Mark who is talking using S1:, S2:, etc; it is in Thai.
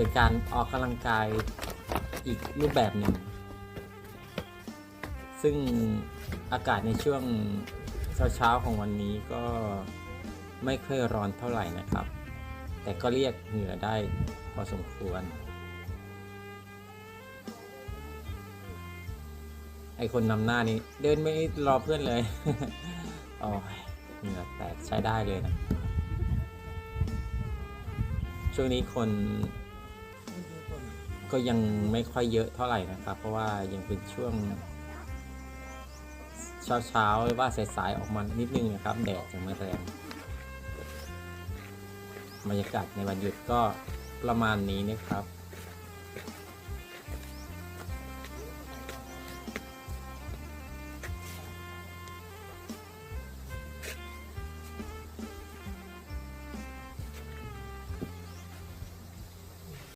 S1: เป็นการออกกำลังกายอีกรูปแบบหนึ่ง ซึ่งอากาศในช่วงเช้าๆของวันนี้ก็ไม่ค่อยร้อนเท่าไหร่นะครับ แต่ก็เรียกเหงื่อได้พอสมควร ไอคนนำหน้านี้เดินไม่รอเพื่อนเลยโอ้ยเหงื่อแตกใช้ได้เลยนะ ช่วงนี้คน ก็ยังไม่ค่อยเยอะเท่าไหร่นะครับ เพราะว่ายังเป็นช่วง เช้าเช้าๆว่าสายๆออกมานิดนึงนะครับ แดดยังไม่แรงบรรยากาศในวันหยุดก็ประมาณนี้นะครับ